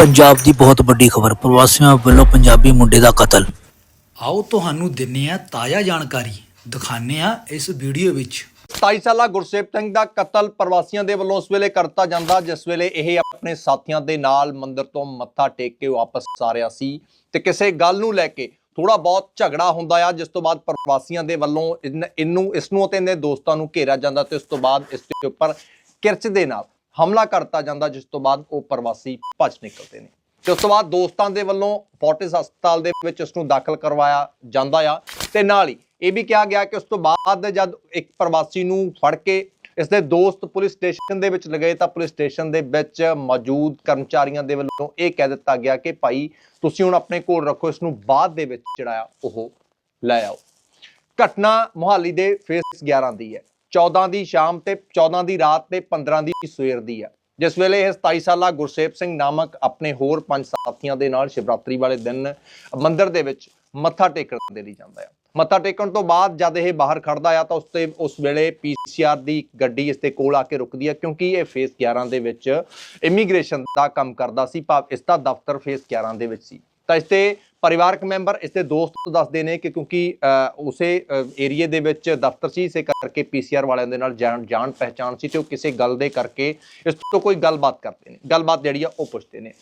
ਪੰਜਾਬ ਦੀ ਬਹੁਤ ਵੱਡੀ ਖਬਰ ਪ੍ਰਵਾਸੀਆਂ ਵੱਲੋਂ ਪੰਜਾਬੀ ਮੁੰਡੇ ਦਾ ਕਤਲ। ਆਓ ਤੁਹਾਨੂੰ ਦਿੰਨੇ ਆ ਤਾਜ਼ਾ ਜਾਣਕਾਰੀ ਦਿਖਾਣੇ ਆ ਇਸ ਵੀਡੀਓ ਵਿੱਚ। 27 ਸਾਲਾ ਗੁਰਸੇਵ ਸਿੰਘ ਦਾ ਕਤਲ ਪ੍ਰਵਾਸੀਆਂ ਦੇ ਵੱਲੋਂ ਉਸ ਵੇਲੇ ਕਰਤਾ ਜਾਂਦਾ ਜਿਸ ਵੇਲੇ ਇਹ ਆਪਣੇ ਸਾਥੀਆਂ ਦੇ ਨਾਲ ਮੰਦਿਰ ਤੋਂ ਮੱਥਾ ਟੇਕ ਕੇ ਵਾਪਸ ਆ ਰਿਹਾ ਸੀ। ਤੇ ਕਿਸੇ ਗੱਲ ਨੂੰ ਲੈ ਕੇ ਥੋੜਾ ਬਹੁਤ ਝਗੜਾ ਹੁੰਦਾ ਆ ਜਿਸ ਤੋਂ ਬਾਅਦ ਪ੍ਰਵਾਸੀਆਂ ਦੇ ਵੱਲੋਂ ਇਹਨੂੰ ਇਸ ਨੂੰ ਅਤੇ ਇਹਦੇ ਦੋਸਤਾਂ ਨੂੰ ਘੇਰਿਆ ਜਾਂਦਾ ਤੇ ਉਸ ਤੋਂ ਬਾਅਦ ਇਸ ਦੇ ਉੱਪਰ ਕਿਰਚ ਦੇ ਨਾਲ ਹਮਲਾ ਕਰਤਾ ਜਾਂਦਾ, ਜਿਸ ਤੋਂ ਬਾਅਦ ਉਹ ਪ੍ਰਵਾਸੀ ਭੱਜ ਨਿਕਲਦੇ ਨੇ। ਤੇ ਉਸ ਤੋਂ ਬਾਅਦ ਦੋਸਤਾਂ ਦੇ ਵੱਲੋਂ ਫੋਰਟਿਸ ਹਸਪਤਾਲ ਦੇ ਵਿੱਚ ਉਸ ਨੂੰ ਦਾਖਲ ਕਰਵਾਇਆ ਜਾਂਦਾ ਆ। ਤੇ ਨਾਲ ਹੀ ਇਹ ਵੀ ਕਿਹਾ ਗਿਆ ਕਿ ਉਸ ਤੋਂ ਬਾਅਦ ਜਦ ਇੱਕ ਪ੍ਰਵਾਸੀ ਨੂੰ ਫੜ ਕੇ ਇਸ ਦੇ ਦੋਸਤ ਪੁਲਿਸ ਸਟੇਸ਼ਨ ਦੇ ਵਿੱਚ ਲਗਾਏ, ਤਾਂ ਪੁਲਿਸ ਸਟੇਸ਼ਨ ਦੇ ਵਿੱਚ ਮੌਜੂਦ ਕਰਮਚਾਰੀਆਂ ਦੇ ਵੱਲੋਂ ਇਹ ਕਹਿ ਦਿੱਤਾ ਗਿਆ ਕਿ ਭਾਈ, ਤੁਸੀਂ ਹੁਣ ਆਪਣੇ ਕੋਲ ਰੱਖੋ ਇਸ ਨੂੰ ਬਾਅਦ ਦੇ ਵਿੱਚ ਜਿਹੜਾ ਆ, ਉਹ ਲੈ ਆਓ। ਘਟਨਾ ਮੁਹਾਲੀ ਦੇ ਫੇਸ 11 ਦੀ ਹੈ। 14 ਦੀ ਸ਼ਾਮ ਤੇ 14 ਦੀ ਰਾਤ ਤੇ 15 ਦੀ ਸਵੇਰ ਦੀ ਹੈ ਜਿਸ ਵੇਲੇ ਇਹ 27 ਸਾਲਾ ਗੁਰਸੇਵ ਸਿੰਘ ਨਾਮਕ ਆਪਣੇ ਹੋਰ ਪੰਜ ਸਾਥੀਆਂ ਦੇ ਨਾਲ ਸ਼ਿਵਰਾਤਰੀ ਵਾਲੇ ਦਿਨ ਮੰਦਿਰ ਦੇ ਵਿੱਚ ਮੱਥਾ ਟੇਕਣ ਦੇ ਲਈ ਜਾਂਦਾ ਹੈ ਮੱਥਾ ਟੇਕਣ ਤੋਂ ਬਾਅਦ ਜਦ ਇਹ ਬਾਹਰ ਖੜਦਾ ਆ ਤਾਂ ਉਸ ਤੇ ਉਸ ਵੇਲੇ ਪੀਸੀਆਰ ਦੀ ਗੱਡੀ ਇਸ ਦੇ ਕੋਲ ਆ ਕੇ ਰੁਕਦੀ ਹੈ ਕਿਉਂਕਿ ਇਹ ਫੇਸ 11 ਦੇ ਵਿੱਚ ਇਮੀਗ੍ਰੇਸ਼ਨ ਦਾ ਕੰਮ ਕਰਦਾ ਸੀ ਭਾਵ ਇਸ ਦਾ ਦਫ਼ਤਰ ਫੇਸ 11 ਦੇ ਵਿੱਚ ਸੀ। ਤਾਂ ਇਸ ਪਰਿਵਾਰਕ ਮੈਂਬਰ ਇਸਦੇ ਦੋਸਤ ਦੱਸਦੇ ਨੇ ਕਿ ਕਿਉਂਕਿ ਉਸੇ ਏਰੀਏ ਦੇ ਵਿੱਚ ਦਫ਼ਤਰ ਸੀ, ਇਸੇ ਕਰਕੇ ਪੀਸੀਆਰ ਵਾਲਿਆਂ ਦੇ ਨਾਲ ਜਾਣ ਜਾਣ ਪਹਿਚਾਣ ਸੀ ਤੇ ਉਹ ਕਿਸੇ ਗੱਲ ਦੇ ਕਰਕੇ ਇਸ ਤੋਂ ਕੋਈ ਗੱਲਬਾਤ ਕਰਦੇ ਨੇ। ਗੱਲਬਾਤ ਜਿਹੜੀ ਆ ਉਹ ਪੁੱਛਦੇ ਨੇ।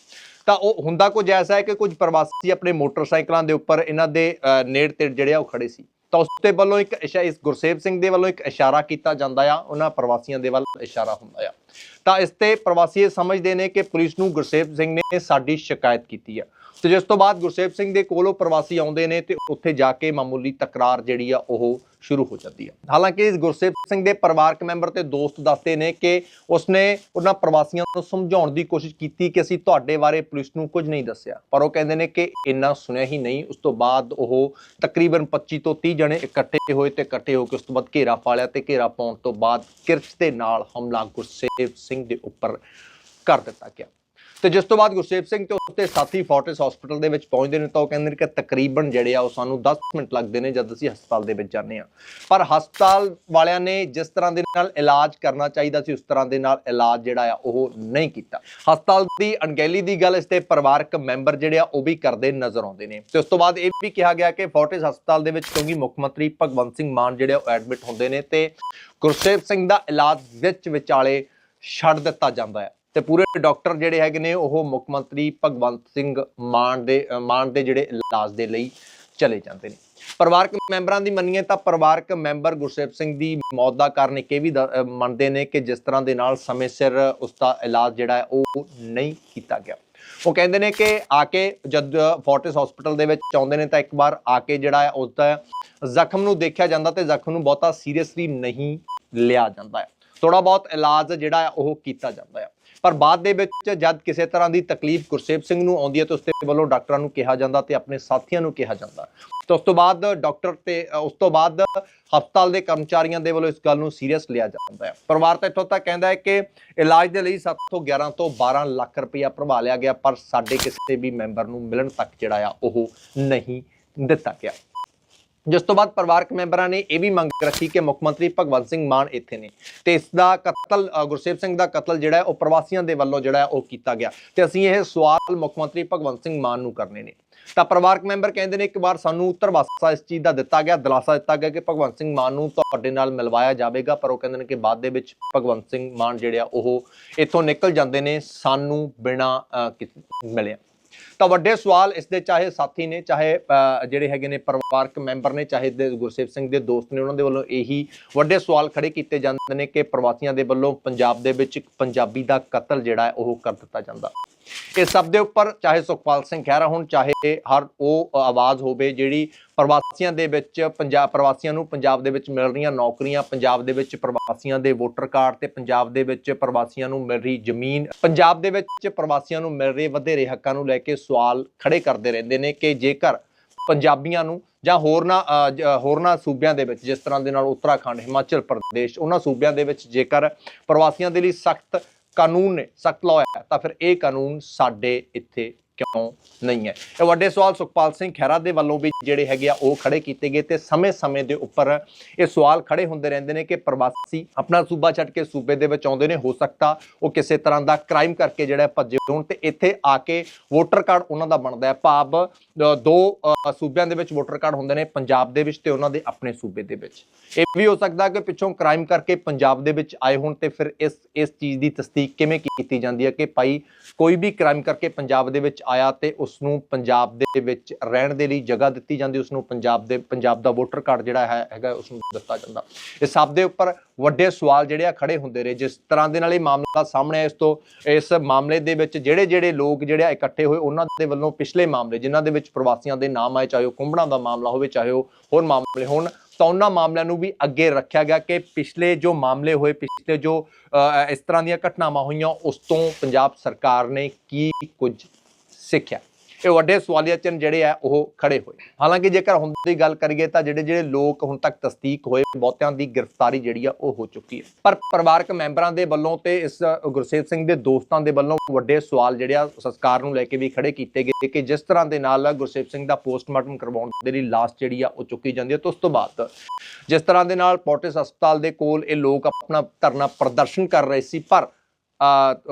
ਤਾਂ ਉਹ ਹੁੰਦਾ ਕੁਝ ਐਸਾ ਹੈ ਕਿ ਕੁਝ ਪ੍ਰਵਾਸੀ ਆਪਣੇ ਮੋਟਰਸਾਈਕਲਾਂ ਦੇ ਉੱਪਰ ਇਹਨਾਂ ਦੇ ਨੇੜ ਤੇੜ ਜਿਹੜੇ ਆ ਉਹ ਖੜੇ ਸੀ। ਤਾਂ ਉਸ ਦੇ ਵੱਲੋਂ ਇੱਕ ਇਸ਼ਾ, ਇਸ ਗੁਰਸੇਵ ਸਿੰਘ ਦੇ ਵੱਲੋਂ ਇੱਕ ਇਸ਼ਾਰਾ ਕੀਤਾ ਜਾਂਦਾ ਆ। ਉਹਨਾਂ ਪ੍ਰਵਾਸੀਆਂ ਦੇ ਵੱਲ ਇਸ਼ਾਰਾ ਹੁੰਦਾ ਆ। ਤਾਂ ਇਸ ਤੇ ਪ੍ਰਵਾਸੀ ਇਹ ਸਮਝਦੇ ਨੇ ਕਿ ਪੁਲਿਸ ਨੂੰ ਗੁਰਸੇਵ ਸਿੰਘ ਨੇ ਸਾਡੀ ਸ਼ਿਕਾਇਤ ਕੀਤੀ ਹੈ ਤੇ ਜਿਸ ਤੋਂ ਬਾਅਦ ਗੁਰਸੇਵ ਸਿੰਘ ਦੇ ਕੋਲੋਂ ਪ੍ਰਵਾਸੀ ਆਉਂਦੇ ਨੇ ਤੇ ਉੱਥੇ ਜਾ ਕੇ ਮਾਮੂਲੀ ਤਕਰਾਰ ਜਿਹੜੀ ਆ ਉਹ ਸ਼ੁਰੂ ਹੋ ਜਾਂਦੀ ਹੈ। ਹਾਲਾਂਕਿ ਗੁਰਸੇਵ ਸਿੰਘ ਦੇ ਪਰਿਵਾਰਕ ਮੈਂਬਰ ਤੇ ਦੋਸਤ ਦੱਸਦੇ ਨੇ ਕਿ ਉਸਨੇ ਉਹਨਾਂ ਪ੍ਰਵਾਸੀਆਂ ਨੂੰ ਸਮਝਾਉਣ ਦੀ ਕੋਸ਼ਿਸ਼ ਕੀਤੀ ਕਿ ਅਸੀਂ ਤੁਹਾਡੇ ਬਾਰੇ ਪੁਲਿਸ ਨੂੰ ਕੁਝ ਨਹੀਂ ਦੱਸਿਆ। ਪਰ ਉਹ ਕਹਿੰਦੇ ਨੇ ਕਿ ਇੰਨਾ ਸੁਣਿਆ ਹੀ ਨਹੀਂ। ਉਸ ਤੋਂ ਬਾਅਦ ਉਹ ਤਕਰੀਬਨ 25 ਤੋਂ 30 ਜਣੇ ਇਕੱਠੇ ਹੋਏ ਤੇ ਇਕੱਠੇ ਹੋ ਕੇ ਉਸ ਤੋਂ ਬਾਅਦ ਘੇਰਾ ਪਾ ਲਿਆ ਤੇ ਘੇਰਾ ਪਾਉਣ ਤੋਂ ਬਾਅਦ ਕਿਰਚ ਦੇ ਨਾਲ ਹਮਲਾ ਗੁਰਸੇਵ ਸਿੰਘ ਦੇ ਉੱਪਰ ਕਰ ਦਿੱਤਾ ਗਿਆ। ਤੇ ਜਿਸ ਤੋਂ ਬਾਅਦ ਗੁਰਸੇਵ ਸਿੰਘ ਤੇ ਉਸਦੇ ਸਾਥੀ ਫੋਰਟਿਸ ਹਸਪੀਟਲ ਦੇ ਵਿੱਚ ਪਹੁੰਚਦੇ ਨੇ ਤਾਂ ਉਹ ਕਹਿੰਦੇ ਨੇ ਕਿ ਤਕਰੀਬਨ ਜਿਹੜੇ ਆ ਉਹ ਸਾਨੂੰ 10 ਮਿੰਟ ਲੱਗਦੇ ਨੇ ਜਦ ਅਸੀਂ ਹਸਪਤਾਲ ਦੇ ਵਿੱਚ ਜਾਂਦੇ ਆ ਪਰ ਹਸਪਤਾਲ ਵਾਲਿਆਂ ਨੇ ਜਿਸ ਤਰ੍ਹਾਂ ਦੇ ਨਾਲ ਇਲਾਜ ਕਰਨਾ ਚਾਹੀਦਾ ਸੀ, ਉਸ ਤਰ੍ਹਾਂ ਦੇ ਨਾਲ ਇਲਾਜ ਜਿਹੜਾ ਆ ਉਹ ਨਹੀਂ ਕੀਤਾ। ਹਸਪਤਾਲ ਦੀ ਅਣਗਹਿਲੀ ਦੀ ਗੱਲ ਇਸ ਤੇ ਪਰਿਵਾਰਕ ਮੈਂਬਰ ਜਿਹੜੇ ਆ ਉਹ ਵੀ ਕਰਦੇ ਨਜ਼ਰ ਆਉਂਦੇ ਨੇ। ਤੇ ਉਸ ਤੋਂ ਬਾਅਦ ਇਹ ਵੀ ਕਿਹਾ ਗਿਆ ਕਿ ਫੋਰਟਿਸ ਹਸਪਤਾਲ ਦੇ ਵਿੱਚ ਕਿਉਂਕਿ ਮੁੱਖ ਮੰਤਰੀ ਭਗਵੰਤ ਸਿੰਘ ਮਾਨ ਜਿਹੜੇ ਆ ਉਹ ਐਡਮਿਟ ਹੁੰਦੇ ਨੇ ਤੇ ਗੁਰਸੇਵ ਸਿੰਘ ਦਾ ਇਲਾਜ ਵਿੱਚ ਵਿਚਾਲੇ ਛੱਡ ਦਿੱਤਾ ਜਾਂਦਾ ਹੈ। ਤੇ ਪੂਰੇ ਡਾਕਟਰ ਜਿਹੜੇ ਹੈਗੇ ਨੇ ਉਹ ਮੁੱਖ ਮੰਤਰੀ ਭਗਵੰਤ ਸਿੰਘ ਮਾਨ ਦੇ ਅ, ਮਾਨ ਦੇ ਜਿਹੜੇ ਇਲਾਜ ਦੇ ਲਈ ਚਲੇ ਜਾਂਦੇ ਨੇ। ਪਰਿਵਾਰਕ ਮੈਂਬਰਾਂ ਦੀ ਮੰਨੀਏ ਤਾਂ ਪਰਿਵਾਰਕ ਮੈਂਬਰ ਗੁਰਸੇਵ ਸਿੰਘ ਦੀ ਮੌਤ ਦਾ ਕਾਰਨ ਇੱਕ ਇਹ ਵੀ ਦ- ਮੰਨਦੇ ਨੇ ਕਿ ਜਿਸ ਤਰ੍ਹਾਂ ਦੇ ਨਾਲ ਸਮੇਂ ਸਿਰ ਉਸ ਦਾ ਇਲਾਜ ਜਿਹੜਾ ਉਹ ਨਹੀਂ ਕੀਤਾ ਗਿਆ। ਉਹ ਕਹਿੰਦੇ ਨੇ ਕਿ ਆ ਕੇ ਜਦ ਫੋਰਟਿਸ ਹਸਪੀਟਲ ਦੇ ਵਿੱਚ ਆਉਂਦੇ ਨੇ ਤਾਂ ਇੱਕ ਵਾਰ ਆ ਕੇ ਜਿਹੜਾ ਹੈ ਉਸ ਦਾ ਜ਼ਖਮ ਨੂੰ ਦੇਖਿਆ ਜਾਂਦਾ ਤੇ ਜ਼ਖਮ ਨੂੰ ਬਹੁਤਾ ਸੀਰੀਅਸਲੀ ਨਹੀਂ ਲਿਆ ਜਾਂਦਾ ਹੈ। ਥੋੜਾ ਬਹੁਤ ਇਲਾਜ ਜਿਹੜਾ ਹੈ ਉਹ ਕੀਤਾ ਜਾਂਦਾ ਪਰ ਬਾਅਦ ਦੇ ਵਿੱਚ ਜਦ ਕਿਸੇ ਤਰ੍ਹਾਂ ਦੀ ਤਕਲੀਫ ਗੁਰਸੇਵ ਸਿੰਘ ਨੂੰ ਆਉਂਦੀ ਹੈ ਤਾਂ ਉਸ ਦੇ ਵੱਲੋਂ ਡਾਕਟਰਾਂ ਨੂੰ ਕਿਹਾ ਜਾਂਦਾ ਤੇ ਆਪਣੇ ਸਾਥੀਆਂ ਨੂੰ ਕਿਹਾ ਜਾਂਦਾ। ਤਾਂ ਉਸ ਤੋਂ ਬਾਅਦ ਡਾਕਟਰ ਤੇ ਉਸ ਤੋਂ ਬਾਅਦ ਹਸਪਤਾਲ ਦੇ ਕਰਮਚਾਰੀਆਂ ਦੇ ਵੱਲੋਂ ਇਸ ਗੱਲ ਨੂੰ ਸੀਰੀਅਸ ਲਿਆ ਜਾਂਦਾ ਹੈ। ਪਰਿਵਾਰ ਤਾਂ ਇੱਥੋਂ ਤੱਕ ਕਹਿੰਦਾ ਹੈ ਕਿ ਇਲਾਜ ਦੇ ਲਈ 7 ਤੋਂ 11 ਤੋਂ 12 ਲੱਖ ਰੁਪਇਆ ਭਰਵਾ ਲਿਆ ਗਿਆ, ਪਰ ਸਾਡੇ ਕਿਸੇ ਵੀ ਮੈਂਬਰ ਨੂੰ ਮਿਲਣ ਤੱਕ ਜਿਹੜਾ ਆ ਉਹ ਨਹੀਂ ਦਿੱਤਾ ਗਿਆ। ਜਿਸ ਤੋਂ ਬਾਅਦ ਪਰਿਵਾਰਕ ਮੈਂਬਰਾਂ ਨੇ ਇਹ ਵੀ ਮੰਗ ਰੱਖੀ ਕਿ ਮੁੱਖ ਮੰਤਰੀ ਭਗਵੰਤ ਸਿੰਘ ਮਾਨ ਇੱਥੇ ਨੇ। ਤੇ ਇਸ ਦਾ ਕਤਲ ਗੁਰਸੇਵ ਸਿੰਘ ਦਾ ਕਤਲ ਜਿਹੜਾ ਉਹ ਪ੍ਰਵਾਸੀਆਂ ਦੇ ਵੱਲੋਂ ਜਿਹੜਾ ਉਹ ਕੀਤਾ ਗਿਆ। ਤੇ ਅਸੀਂ ਇਹ ਸਵਾਲ ਮੁੱਖ ਮੰਤਰੀ ਭਗਵੰਤ ਸਿੰਘ ਮਾਨ ਨੂੰ ਕਰਨੇ ਨੇ। ਤਾਂ ਪਰਿਵਾਰਕ ਮੈਂਬਰ ਕਹਿੰਦੇ ਨੇ ਇੱਕ ਵਾਰ ਸਾਨੂੰ ਧਰਵਾਸਾ ਇਸ ਚੀਜ਼ ਦਾ ਦਿੱਤਾ ਗਿਆ, ਦਿਲਾਸਾ ਦਿੱਤਾ ਗਿਆ ਕਿ ਭਗਵੰਤ ਸਿੰਘ ਮਾਨ ਨੂੰ ਤੁਹਾਡੇ ਨਾਲ ਮਿਲਵਾਇਆ ਜਾਵੇਗਾ, ਪਰ ਉਹ ਕਹਿੰਦੇ ਨੇ ਕਿ ਬਾਅਦ ਦੇ ਵਿੱਚ ਭਗਵੰਤ ਸਿੰਘ ਮਾਨ ਜਿਹੜੇ ਆ, ਉਹ ਇੱਥੋਂ ਨਿਕਲ ਜਾਂਦੇ ਨੇ, ਸਾਨੂੰ ਬਿਨਾ ਮਿਲਿਆ। ਤਾਂ ਵੱਡੇ ਸਵਾਲ ਇਸ ਦੇ ਚਾਹੇ ਸਾਥੀ ਨੇ ਚਾਹੇ ਅ, ਜਿਹੜੇ ਹੈਗੇ ਨੇ ਪਰਿਵਾਰਕ ਮੈਂਬਰ ਨੇ ਚਾਹੇ ਦੇ ਗੁਰਸੇਵ ਸਿੰਘ ਦੇ ਦੋਸਤ ਨੇ ਉਹਨਾਂ ਦੇ ਵੱਲੋਂ ਇਹੀ ਵੱਡੇ ਸਵਾਲ ਖੜੇ ਕੀਤੇ ਜਾਂਦੇ ਨੇ ਕਿ ਪ੍ਰਵਾਸੀਆਂ ਦੇ ਵੱਲੋਂ ਪੰਜਾਬ ਦੇ ਵਿੱਚ ਇੱਕ ਪੰਜਾਬੀ ਦਾ ਕਤਲ ਜਿਹੜਾ ਹੈ ਉਹ ਕਰ ਦਿੱਤਾ ਜਾਂਦਾ। ਇਸ ਸਭ ਦੇ ਉੱਪਰ ਚਾਹੇ ਸੁਖਪਾਲ ਸਿੰਘ ਖਹਿਰਾ ਹੋਣ ਚਾਹੇ ਹਰ ਉਹ ਆਵਾਜ਼ ਹੋਵੇ ਜਿਹੜੀ ਪ੍ਰਵਾਸੀਆਂ ਦੇ ਵਿੱਚ ਪੰਜਾਬ ਪ੍ਰਵਾਸੀਆਂ ਨੂੰ ਪੰਜਾਬ ਦੇ ਵਿੱਚ ਮਿਲ ਰਹੀਆਂ ਨੌਕਰੀਆਂ ਪੰਜਾਬ ਦੇ ਵਿੱਚ ਪ੍ਰਵਾਸੀਆਂ ਦੇ ਵੋਟਰ ਕਾਰਡ ਤੇ ਪੰਜਾਬ ਦੇ ਵਿੱਚ ਪ੍ਰਵਾਸੀਆਂ ਨੂੰ ਮਿਲ ਰਹੀ ਜ਼ਮੀਨ ਪੰਜਾਬ ਦੇ ਵਿੱਚ ਪ੍ਰਵਾਸੀਆਂ ਨੂੰ ਮਿਲ ਰਹੇ ਵਧੇਰੇ ਹੱਕਾਂ ਨੂੰ ਲੈ ਕੇ ਸਵਾਲ ਖੜੇ ਕਰਦੇ ਰਹਿੰਦੇ ਨੇ ਕਿ ਜੇਕਰ ਪੰਜਾਬੀਆਂ ਨੂੰ ਜਾਂ ਹੋਰਨਾਂ ਅ, ਹੋਰਨਾਂ ਸੂਬਿਆਂ ਦੇ ਵਿੱਚ ਜਿਸ ਤਰ੍ਹਾਂ ਦੇ ਨਾਲ ਉੱਤਰਾਖੰਡ ਹਿਮਾਚਲ ਪ੍ਰਦੇਸ਼ ਉਹਨਾਂ ਸੂਬਿਆਂ ਦੇ ਵਿੱਚ ਜੇਕਰ ਪ੍ਰਵਾਸੀਆਂ ਦੇ ਲਈ ਸਖਤ ਕਾਨੂੰਨ ਨੇ, ਸਖਤ ਲਾਅ ਹੈ, ਤਾਂ ਫਿਰ ਇਹ ਕਾਨੂੰਨ ਸਾਡੇ ਇੱਥੇ ਕਿਉਂ ਨਹੀਂ ਹੈ? ਇਹ ਵੱਡੇ ਸਵਾਲ ਸੁਖਪਾਲ ਸਿੰਘ ਖਹਿਰਾ ਦੇ ਵੱਲੋਂ ਵੀ ਜਿਹੜੇ ਹੈਗੇ ਆ, ਉਹ ਖੜੇ ਕੀਤੇ ਗਏ ਤੇ ਸਮੇਂ-ਸਮੇਂ ਦੇ ਉੱਪਰ ਇਹ ਸਵਾਲ ਖੜੇ ਹੁੰਦੇ ਰਹਿੰਦੇ ਨੇ ਕਿ ਪ੍ਰਵਾਸੀ ਆਪਣਾ ਸੂਬਾ ਛੱਡ ਕੇ ਸੂਬੇ ਦੇ ਵਿੱਚ ਆਉਂਦੇ ਨੇ, ਹੋ ਸਕਦਾ ਉਹ ਕਿਸੇ ਤਰ੍ਹਾਂ ਦਾ ਕ੍ਰਾਈਮ ਕਰਕੇ ਜਿਹੜਾ ਭੱਜੇ ਹੋਣ ਤੇ ਇੱਥੇ ਆ ਕੇ ਵੋਟਰ ਕਾਰਡ ਉਹਨਾਂ ਦਾ ਬਣਦਾ ਹੈ। ਭਾਵ ਦੋ ਸੂਬਿਆਂ ਦੇ ਵਿੱਚ ਵੋਟਰ ਕਾਰਡ ਹੁੰਦੇ ਨੇ, ਪੰਜਾਬ ਦੇ ਵਿੱਚ ਤੇ ਉਹਨਾਂ ਦੇ ਆਪਣੇ ਸੂਬੇ ਦੇ ਵਿੱਚ। ਇਹ ਵੀ ਹੋ ਸਕਦਾ ਕਿ ਪਿੱਛੋਂ ਕ੍ਰਾਈਮ ਕਰਕੇ ਪੰਜਾਬ ਦੇ ਵਿੱਚ ਆਏ ਹੋਣ ਤੇ ਫਿਰ ਇਸ ਇਸ ਚੀਜ਼ ਦੀ ਤਸਦੀਕ ਕਿਵੇਂ ਕੀਤੀ ਜਾਂਦੀ ਹੈ ਕਿ ਭਾਈ ਕੋਈ ਵੀ ਕ੍ਰਾਈਮ ਕਰਕੇ ਪੰਜਾਬ ਦੇ ਵਿੱਚ ਆਇਆ ਤੇ ਉਸ ਨੂੰ ਪੰਜਾਬ ਦੇ ਵਿੱਚ ਰਹਿਣ ਦੇ ਲਈ ਜਗ੍ਹਾ ਦਿੱਤੀ ਜਾਂਦੀ ਉਸ ਨੂੰ ਪੰਜਾਬ ਦੇ, ਪੰਜਾਬ ਦਾ ਵੋਟਰ ਕਾਰਡ ਜਿਹੜਾ ਹੈ, ਹੈਗਾ ਉਸ ਨੂੰ ਦਿੱਤਾ ਜਾਂਦਾ। ਇਸ ਸਭ ਦੇ ਉੱਪਰ ਵੱਡੇ ਸਵਾਲ ਜਿਹੜੇ ਆ ਖੜੇ ਹੁੰਦੇ ਰਹੇ। ਜਿਸ ਤਰ੍ਹਾਂ ਦੇ ਨਾਲ ਇਹ ਮਾਮਲਾ ਸਾਹਮਣੇ ਆਇਆ, ਇਸ ਤੋਂ, ਇਸ ਮਾਮਲੇ ਦੇ ਵਿੱਚ ਜਿਹੜੇ ਜਿਹੜੇ ਲੋਕ ਜਿਹੜੇ ਆ ਇਕੱਠੇ ਹੋਏ, ਉਹਨਾਂ ਦੇ ਵੱਲੋਂ ਪਿਛਲੇ ਮਾਮਲੇ, ਜਿਨ੍ਹਾਂ ਦੇ ਵਿੱਚ ਪ੍ਰਵਾਸੀਆਂ ਦੇ ਨਾਮ ਆਏ, ਚਾਹੇ ਉਹ ਕੁੰਭੜਾਂ ਦਾ ਮਾਮਲਾ ਹੋਵੇ, ਚਾਹੇ ਉਹ ਹੋਰ ਮਾਮਲੇ ਹੋਣ, ਤਾਂ ਉਹਨਾਂ ਮਾਮਲਿਆਂ ਨੂੰ ਵੀ ਅੱਗੇ ਰੱਖਿਆ ਗਿਆ ਕਿ ਪਿਛਲੇ ਜੋ ਮਾਮਲੇ ਹੋਏ, ਪਿਛਲੇ ਜੋ ਇਸ ਤਰ੍ਹਾਂ ਦੀਆਂ ਘਟਨਾਵਾਂ ਹੋਈਆਂ, ਉਸ ਤੋਂ ਪੰਜਾਬ ਸਰਕਾਰ ਨੇ ਕੀ ਕੁਝ ਸਿੱਖਿਆ? ਇਹ ਵੱਡੇ ਸਵਾਲੀਆ ਚਿੰਨ੍ਹ ਜਿਹੜੇ ਆ, ਉਹ ਖੜੇ ਹੋਏ। ਹਾਲਾਂਕਿ ਜੇਕਰ ਹੁਣ ਦੀ ਗੱਲ ਕਰੀਏ ਤਾਂ ਜਿਹੜੇ ਜਿਹੜੇ ਲੋਕ ਹੁਣ ਤੱਕ ਤਸਦੀਕ ਹੋਏ, ਬਹੁਤਿਆਂ ਦੀ ਗ੍ਰਿਫਤਾਰੀ ਜਿਹੜੀ ਆ, ਉਹ ਹੋ ਚੁੱਕੀ ਹੈ। ਪਰ ਪਰਿਵਾਰਕ ਮੈਂਬਰਾਂ ਦੇ ਵੱਲੋਂ ਤੇ ਇਸ ਗੁਰਸੇਵ ਸਿੰਘ ਦੇ ਦੋਸਤਾਂ ਦੇ ਵੱਲੋਂ ਵੱਡੇ ਸਵਾਲ ਜਿਹੜੇ ਆ, ਸੰਸਕਾਰ ਨੂੰ ਲੈ ਕੇ ਵੀ ਖੜੇ ਕੀਤੇ ਗਏ ਕਿ ਜਿਸ ਤਰ੍ਹਾਂ ਦੇ ਨਾਲ ਗੁਰਸੇਵ ਸਿੰਘ ਦਾ ਪੋਸਟਮਾਰਟਮ ਕਰਵਾਉਣ ਦੇ ਲਈ ਲਾਸ਼ ਜਿਹੜੀ ਆ, ਉਹ ਚੁੱਕੀ ਜਾਂਦੀ ਹੈ। ਤੇ ਉਸ ਤੋਂ ਬਾਅਦ ਜਿਸ ਤਰ੍ਹਾਂ ਦੇ ਨਾਲ ਪੋਟਿਸ ਹਸਪਤਾਲ ਦੇ ਕੋਲ ਇਹ ਲੋਕ ਆਪਣਾ ਧਰਨਾ ਪ੍ਰਦਰਸ਼ਨ ਕਰ ਰਹੇ ਸੀ, ਪਰ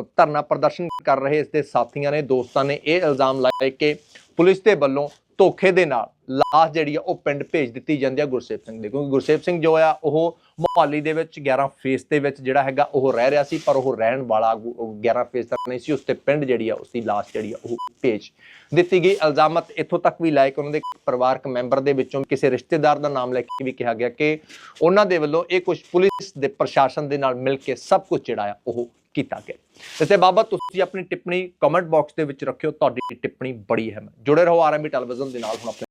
ਧਰਨਾ ਪ੍ਰਦਰਸ਼ਨ ਕਰ ਰਹੇ ਇਸ ਦੇ ਸਾਥੀਆਂ ਨੇ, ਦੋਸਤਾਂ ਨੇ ਇਹ ਇਲਜ਼ਾਮ ਲਾਇਆ ਕਿ ਪੁਲਿਸ ਦੇ ਵੱਲੋਂ ਧੋਖੇ ਦੇ ਨਾਲ ਲਾਸ਼ ਜਿਹੜੀ ਆ, ਉਹ ਪਿੰਡ ਭੇਜ ਦਿੱਤੀ ਜਾਂਦੀ ਆ ਗੁਰਸੇਵ ਸਿੰਘ ਦੇ। ਕਿਉਂਕਿ ਗੁਰਸੇਵ ਸਿੰਘ ਜੋ ਆ, ਉਹ ਮੁਹਾਲੀ ਦੇ ਵਿੱਚ 11 ਫੇਸ ਦੇ ਵਿੱਚ ਜਿਹੜਾ ਹੈਗਾ, ਉਹ ਰਹਿ ਰਿਹਾ ਸੀ, ਪਰ ਉਹ ਰਹਿਣ ਵਾਲਾ ਗੁ- 11 ਫੇਸ ਦਾ ਨਹੀਂ ਸੀ। ਉਸ ਤੇ ਪਿੰਡ ਜਿਹੜੀ ਆ, ਉਸ ਦੀ ਲਾਸ਼ ਜਿਹੜੀ ਆ, ਉਹ ਭੇਜ ਦਿੱਤੀ ਗਈ। ਇਲਜ਼ਾਮਤ ਇੱਥੋਂ ਤੱਕ ਵੀ ਲਾਇਕ ਉਹਨਾਂ ਦੇ ਪਰਿਵਾਰਕ ਮੈਂਬਰ ਦੇ ਵਿੱਚੋਂ ਕਿਸੇ ਰਿਸ਼ਤੇਦਾਰ ਦਾ ਨਾਮ ਲੈ ਕੇ ਵੀ ਕਿਹਾ ਗਿਆ ਕਿ ਉਹਨਾਂ ਦੇ ਵੱਲੋਂ ਇਹ ਕੁਝ ਪੁਲਿਸ ਦੇ ਪ੍ਰਸ਼ਾਸਨ ਦੇ ਨਾਲ ਮਿਲ ਕੇ ਸਭ ਕੁਝ ਜਿਹੜਾ ਆ, ਉਹ ਕੀਤਾ ਗਿਆ ਇਸੇ ਬਾਬਤ ਤੁਸੀਂ ਆਪਣੀ ਟਿੱਪਣੀ ਕਮੈਂਟ ਬਾਕਸ ਦੇ ਵਿੱਚ ਰੱਖਿਓ, ਤੁਹਾਡੀ ਟਿੱਪਣੀ ਬੜੀ ਅਹਿਮ ਹੈ। ਜੁੜੇ ਰਹੋ ਆਰਐਮਬੀ ਟੈਲੀਵਿਜ਼ਨ ਦੇ ਨਾਲ, ਹੁਣ ਆਪਣੇ